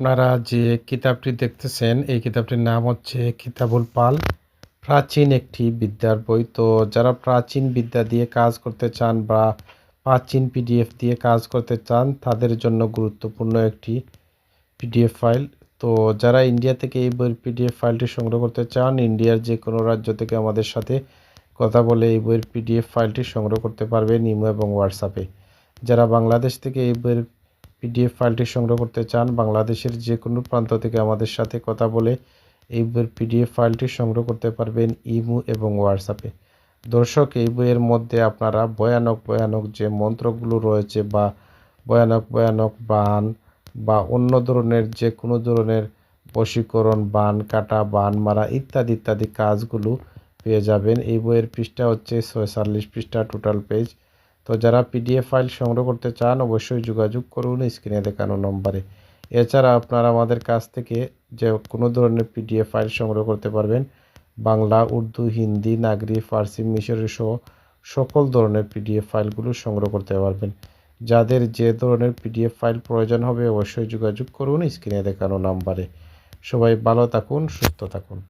আপনারা যে কিতাবটি দেখতেছেন, এই কিতাবটির নাম হচ্ছে কিতাবুল পাল। প্রাচীন একটি বিদ্যার বই। তো যারা প্রাচীন বিদ্যা দিয়ে কাজ করতে চান বা প্রাচীন পিডিএফ দিয়ে কাজ করতে চান, তাদের জন্য গুরুত্বপূর্ণ একটি পিডিএফ ফাইল। তো যারা ইন্ডিয়া থেকে এই বইয়ের পিডিএফ ফাইলটি সংগ্রহ করতে চান, ইন্ডিয়ার যে কোনো রাজ্য থেকে আমাদের সাথে কথা বলে এই বইয়ের পিডিএফ ফাইলটি সংগ্রহ করতে পারবেন ইমো এবং হোয়াটসঅ্যাপে। যারা বাংলাদেশ থেকে এই বইয়ের পিডিএফ ফাইলটি সংগ্রহ করতে চান, বাংলাদেশের যে কোনো প্রান্ত থেকে আমাদের সাথে কথা বলে এই বইয়ের পিডিএফ ফাইলটি সংগ্রহ করতে পারবেন ইমু এবং হোয়াটসঅ্যাপে। দর্শক, এই বইয়ের মধ্যে আপনারা ভয়ানক ভয়ানক যে মন্ত্রগুলো রয়েছে বা ভয়ানক ভয়ানক বান বা অন্য ধরনের যে কোনো ধরনের বশীকরণ, বান কাটা, বান মারা ইত্যাদি ইত্যাদি কাজগুলো পেয়ে যাবেন। এই বইয়ের পৃষ্ঠা হচ্ছে ছয়চল্লিশ পৃষ্ঠা টোটাল পেজ তো যারা পিডিএফ ফাইল সংগ্রহ করতে চান, অবশ্যই যোগাযোগ করুন স্ক্রিনে দেখানো নম্বরে। এছাড়া আপনারা আমাদের কাছ থেকে যে কোনো ধরনের পিডিএফ ফাইল সংগ্রহ করতে পারবেন, বাংলা, উর্দু, হিন্দি, নাগরি, ফার্সি, মিশরি সহ সকল ধরনের পিডিএফ ফাইলগুলো সংগ্রহ করতে পারবেন। যাদের যে ধরনের পিডিএফ ফাইল প্রয়োজন হবে, অবশ্যই যোগাযোগ করুন স্ক্রিনে দেখানো নাম্বারে। সবাই ভালো থাকুন, সুস্থ থাকুন।